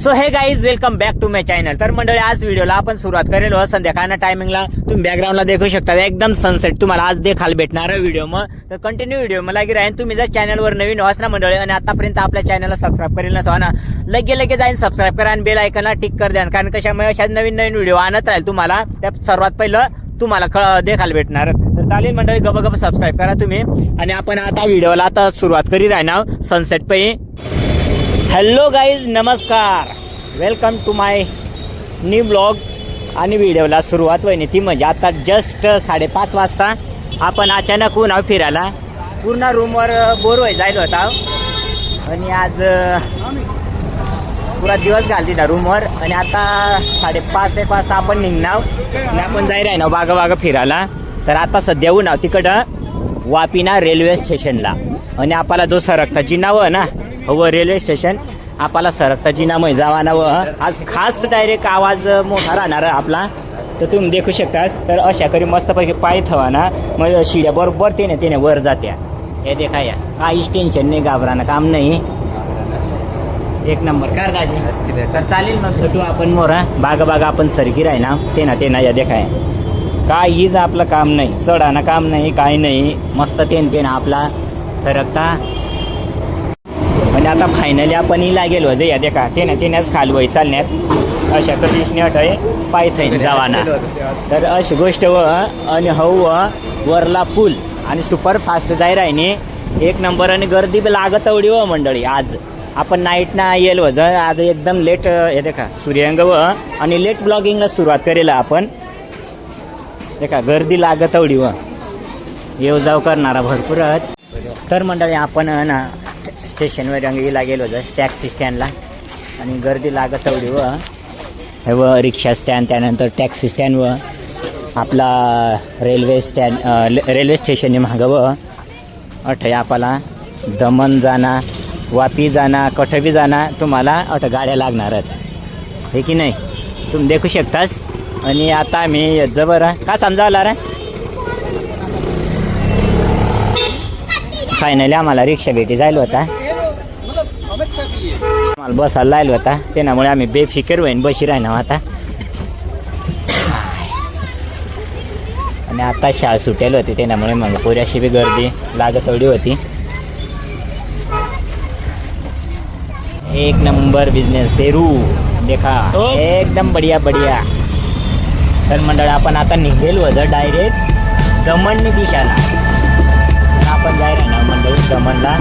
So हे guys welcome back to my channel तर मंडळी आज व्हिडिओला आपण सुरुवात करेल. हो, संध्याकाळना टायमिंगला तुम्ही बॅकग्राऊंडला देखू शकता. एकदम सनसेट तुम्हाला आज देखाल भेटणार व्हिडिओ मग. तर कंटिन्यू व्हिडिओ मला की राहील तुम्ही जर चॅनलवर नवीन व्हास ना मंडळी आणि आतापर्यंत आपल्या चॅनलला सबस्क्राईब करेल नसा हो ना? लगे लगे जाईन सबस्क्राईब करा आणि बेल आयकनला टिक कर द्या. कारण कशामुळे अशा नवीन नवीन व्हिडिओ आणत राहील तुम्हाला त्यात सर्वात पहिलं तुम्हाला क- देखाल भेटणार. तर चालेल मंडळी गप गप सबस्क्राईब करा तुम्ही. आणि आपण आता व्हिडिओला आता सुरुवात करी राहणार सनसेट पै. हॅलो गाईज नमस्कार. Welcome to my new blog आणि व्हिडिओला सुरुवात होईन. ती म्हणजे आता जस्ट साडेपाच वाजता आपण अचानक उन्हाव फिरायला. पूर्ण रूमवर बोर व्हाय जायला होता आणि आज पुरा दिवस घालती ना रूमवर आणि आता साडेपाच एक वाजता आपण निघणार. आणि आपण जाई ना बागा बागं फिरायला. तर आता सध्या उन्हाव तिकडं वापिना रेल्वे स्टेशनला आणि आपल्याला जो सरकता नावं ना व रेल्वे स्टेशन. आपला सरकता जिनामय मैजावाना व आज खास डायरेक्ट आवाज मोठा राहणार आपला. तर तुम्ही देखू शकता तर अशा करी मस्तपैकी पाय थवा ना मग शिड्या बरोबर तेने तेने वर जात्या. हे देखा या. काहीच टेन्शन नाही घाबरानं काम नाही. एक नंबर. कर दाजी. तर चालेल मग भेटू आपण मोरा बागा बागा आपण सरकी राही ना ते ना ते ना या. देखाय काहीच आपलं काम नाही. चढानं काम नाही काही नाही. मस्त तेन तेन आपला सरकता. आणि आता फायनली आपण इला गेलो जे या देखा ते ना खाल खालवय चालण्यात अशा कंडिशने अट आहे पाय थैन जावाना. तर अशी गोष्ट व आणि हव व वरला पूल आणि सुपर फास्ट जाय राहिने एक नंबर आणि गर्दी बी लागत एवढी व मंडळी आज. आपण नाईट ना येल व जर आज एकदम लेट हे देखा सूर्यांग व आणि लेट ब्लॉगिंगला सुरुवात करेल आपण. देखा गर्दी लागत एवढी व. येऊ जाऊ करणारा भरपूरच. तर मंडळी आपण ना स्टेशनवर रंगीला गेलो होतं टॅक्सी स्टँडला आणि गर्दी लागत एवढी व. हे व रिक्षा स्टँड त्यानंतर टॅक्सी स्टँड व आपला रेल्वे स्टँड रेल्वे स्टेशनने मागं व. अठ आपला दमन जाना वापी जाना कठबी जाना तुम्हाला अठ गाड्या लागणार आहेत. हे की नाही? तुम्ही देखू शकतास. आणि आता मी जबर का समजावला रे? फायनली आम्हाला रिक्षा भेटी जायला होता. आम्हाला बसायला लायला होता. त्यामुळे आम्ही बेफिकर होईन बशी राहणार आता. आणि आता शाळा सुटेल होती त्यामुळे मग पुऱ्याशी बी गर्दी लागत एवढी होती. एक नंबर बिझनेस पेरू. देखा एकदम बढिया बढिया. तर मंडळ आपण आता निघेल होतं डायरेक्ट दमणनी दिशाला आपण जाय राहणार मंडळी दमणला.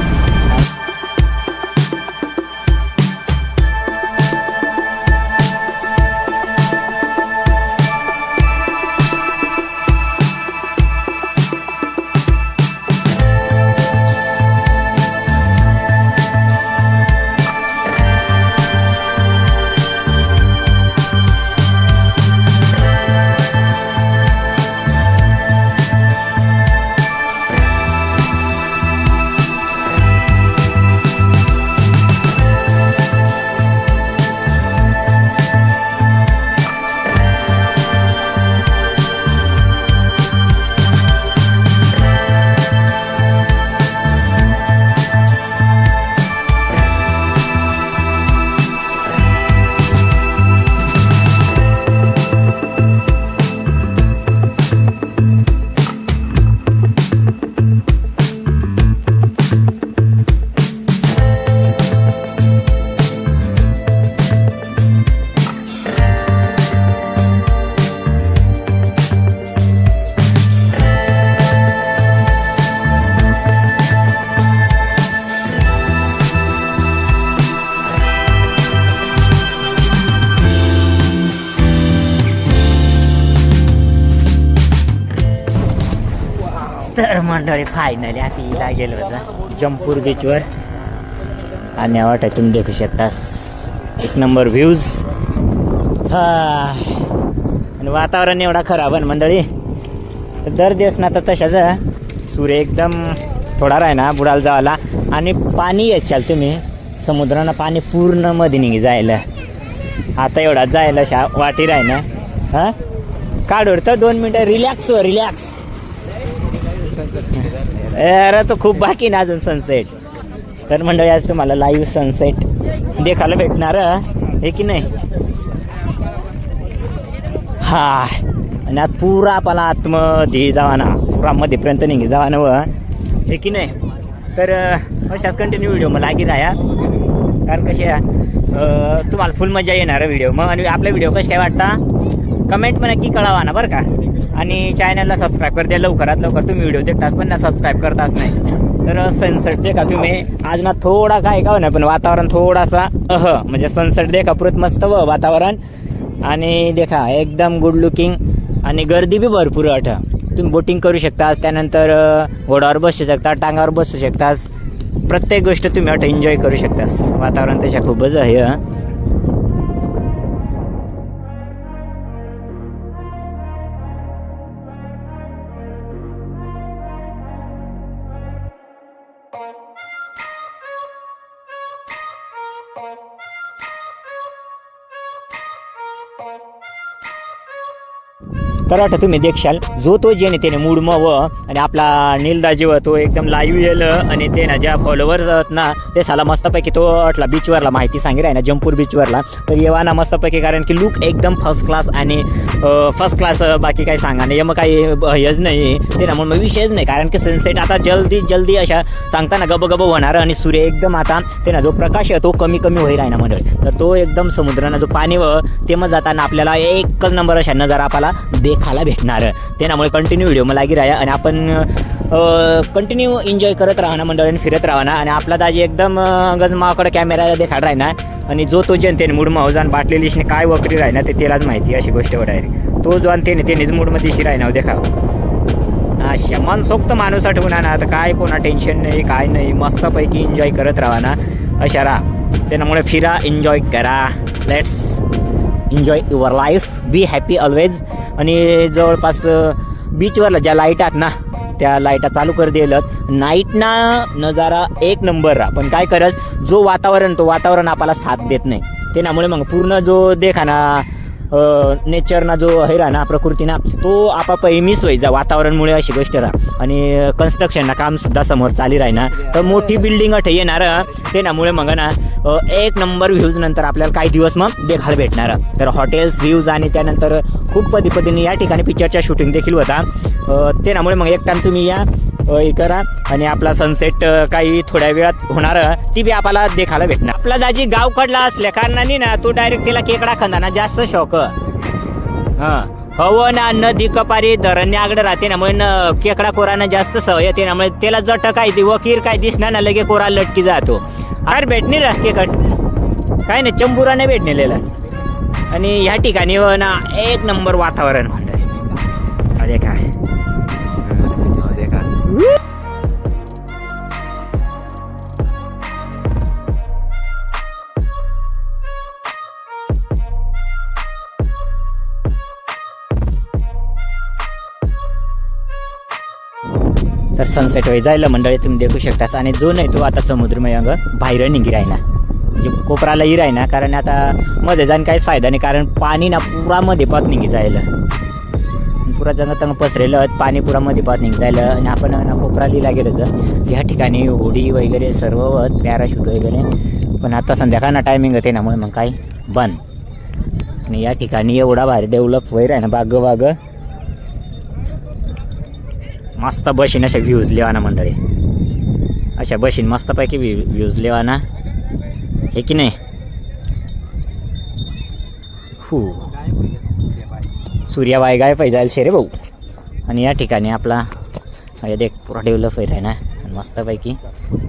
तर मंडळी फायनली आता इला गेलो होता जमपूर बीचवर आणि वाटत तुम्ही देखू शकता एक नंबर व्ह्यूज हा. आणि वातावरण एवढा खराब आहे मंडळी. तर दर दिवस ना तर तशाच सूर्य एकदम थोडा राही ना बुडाला जावाला. आणि पाणी येचाल तुम्ही. समुद्रानं पाणी पूर्णमध्ये निघी जायला. आता एवढा जायला शा वाटी राही ना. हां? काढ तर दोन मिनटं रिलॅक्स हो रिलॅक्स अरे तो खूप बाकी ना अजून सनसेट तर मंडळी आज तुम्हाला लाईव्ह सनसेट देखायला भेटणार हे? की नाही? हा. आणि आज पुरा आपला आतमध्ये जावा ना पुरा मध्येपर्यंत निघी जावा ना व हे? की नाही? तर अशाच कंटिन्यू व्हिडिओ मला लागी राहा. कारण कशी तुम्हाला फुल मजा येणार व्हिडिओ मग आणि आपला व्हिडिओ कसे काय वाटता? कमेंट म्हणा की कळावा ना बरं का? आणि चॅनलला सबस्क्राईब कर द्या. लवकरात लवकर तुम्ही व्हिडिओ देखताच पण ना सबस्क्राईब करताच नाही. तर सनसेट देखा तुम्ही. आज ना थोडा काय का ना पण वातावरण थोडासा अह म्हणजे सनसेट देखा पुरत मस्त व वातावरण. आणि देखा एकदम गुड लुकिंग आणि गर्दी बी भरपूर अठ तुम्ही बोटिंग करू शकता त्यानंतर घोड्यावर बसू शकता टांगावर बसू शकता प्रत्येक गोष्ट तुम्ही अट एन्जॉय करू शकता वातावरण त्याच्या खूपच आहे तर आता तुम्ही देखशाल. जो तो जेने त्याने मूड मव आणि आपला नीलदा जेव तो एकदम लाईव्ह येल आणि ते ना ज्या फॉलोवर आहेत ना ते साला मस्तपैकी तो अटला बीचवरला माहिती सांगी आहे ना जमपूर बीचवरला तर येवा ना मस्तपैकी कारण की लुक एकदम फर्स्ट क्लास आणि फर्स्ट क्लास बाकी काही सांगा नाही. मग काही अ, हेच नाही. ते ना म्हणून विषयच नाही. कारण की सनसेट आता जल्दी जल्दी अशा सांगताना गब गब होणार आणि सूर्य एकदम आता ते ना जो प्रकाश आहे तो कमी कमी होईल आहे ना मंडळी. तर तो एकदम समुद्रानं जो पाणी व ते मग जाताना आपल्याला एकच नंबर अशा नजर आपल्याला खायला भेटणार. त्यामुळे कंटिन्यू व्हिडिओ मला लागी राहा आणि आपण कंटिन्यू एन्जॉय करत राहा ना मंडळीने फिरत राहा ना आणि आपला दाजी एकदम गजमाकडे कॅमेरा देखाड राहणार. आणि जो तो जनतेने मूड मावजान बाटलेली काय वकरी राहणार ते त्यालाच माहिती अशी गोष्ट डायरेक्ट तो जो आणि त्याने त्यानेच मूडमध्ये शिराय राहणार देखाव. अशा मनसोक्त माणूस आठवून ना आता काय कोणा टेन्शन नाही काय नाही. मस्तपैकी एन्जॉय करत राहा ना अशा राहा. त्यामुळे फिरा एन्जॉय करा. Let's enjoy your life be happy always आणि जवळपास बीचवरला ज्या लाइट आहेत ना त्या लाईटा चालू कर दिलं नाईट ना नजारा एक नंबर राहा पण काय करत जो वातावरण तो वातावरण आपल्याला साथ देत नाही. त्यामुळे मग पूर्ण जो देखा ना नेचरना जो हे राहा ना प्रकृतीना तो आपापही मिस व्हायचा वातावरणमुळे अशी गोष्ट राहा. आणि कन्स्ट्रक्शनना काम सुद्धा समोर चाली राही तर मोठी बिल्डिंग अठे येणार त्यामुळे मग ना एक नंबर व्ह्यूज नंतर आपल्याला काही दिवस मग देखायला भेटणार. तर हॉटेल्स व्ह्यूज आणि त्यानंतर खूप पदी पद्धतीने या ठिकाणी पिक्चरच्या शूटिंग देखील होता. ते नामुळे मग एक टाइम तुम्ही या. हे करा. आणि आपला सनसेट काही थोड्या वेळात होणार. ती बी आपल्याला देखायला भेटणार. आपला दाजी गावकडला असल्या कारणाने ना तो डायरेक्ट तिला केकडा खांदाना जास्त शौक. हां. हवं ना नदी कपारी धरण्य आगडं राहते ना म्हणून केकडा कोरानं जास्त सवय येते ना म्हणजे त्याला जट काय ते वकीर काय दिसणार ना लगे कोरा लटकी जातो. अरे भेटणे रा केकट काय नाही चंबुरा भेटणेलेला. आणि ह्या ठिकाणी हो ना एक नंबर वातावरण. म्हणतात अरे काय. तर सनसेट होई जायला मंडळी तुम्ही देखू शकताच. आणि जो नाही तो आता समुद्रमय अंग बाहेर निघी राहिना म्हणजे कोपराला ही राहिना कारण आता मध्ये जाऊन काहीच फायदा नाही कारण पाणी ना पुरामध्ये पत पात निघी जायला. पुरा जंग तंग पसरेलं पाणी पुरामध्ये पात आणि आपण ना कोपरा लिहिला गेलं या ठिकाणी होडी वगैरे सर्व होत पॅराशूट वगैरे. पण आता संध्याकाळना टायमिंग होते ना म्हणून मग काय? बंद. आणि या ठिकाणी एवढा भारी डेव्हलप होईल आहे ना बाग बाग. मस्त बशीन अशा व्ह्यूज लेवाना मंडळी. अशा बशीन मस्तपैकी व्ह्यूज लेवाना. हे की नाही? हो. सूर्या वायगाय पाहिजे शेरे भाऊ. आणि या ठिकाणी आपला म्हणजे देख पुरा डेव्हलप होईल आहे ना? मस्तपैकी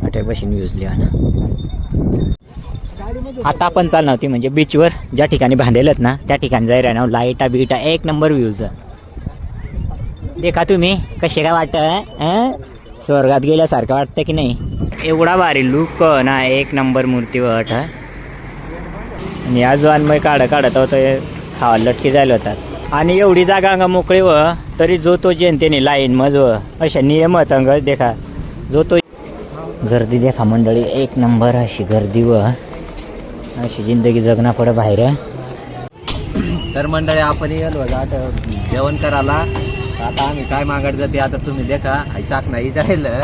अठ्या बशीन व्ह्यूज लेवाना आता आपण चालणार होती म्हणजे बीचवर ज्या ठिकाणी बांधलेलं ना त्या ठिकाणी जाईल राहणार. लाईटा बिटा एक नंबर व्ह्यूज देखा तुम्ही कसे काय वाटत स्वर्गात गेल्यासारखं वाटतं की नाही? एवढा भारी लुक ना एक नंबर मूर्ती वाट आणि या अन्मय काढ काढत होतं खावा लटके जायला होतात. आणि एवढी जागा अंग मोकळी व तरी जो तो जनतेने लाईन मज व अशा नियम अंग देखा. जो तो गर्दी देखा मंडळी एक नंबर अशी गर्दी व अशी जिंदगी जगना पडं बाहेर. तर मंडळी आपण येलो आता जेवण करायला. आता आम्ही काय मागत ते आता तुम्ही देखा चाक नाही जायला.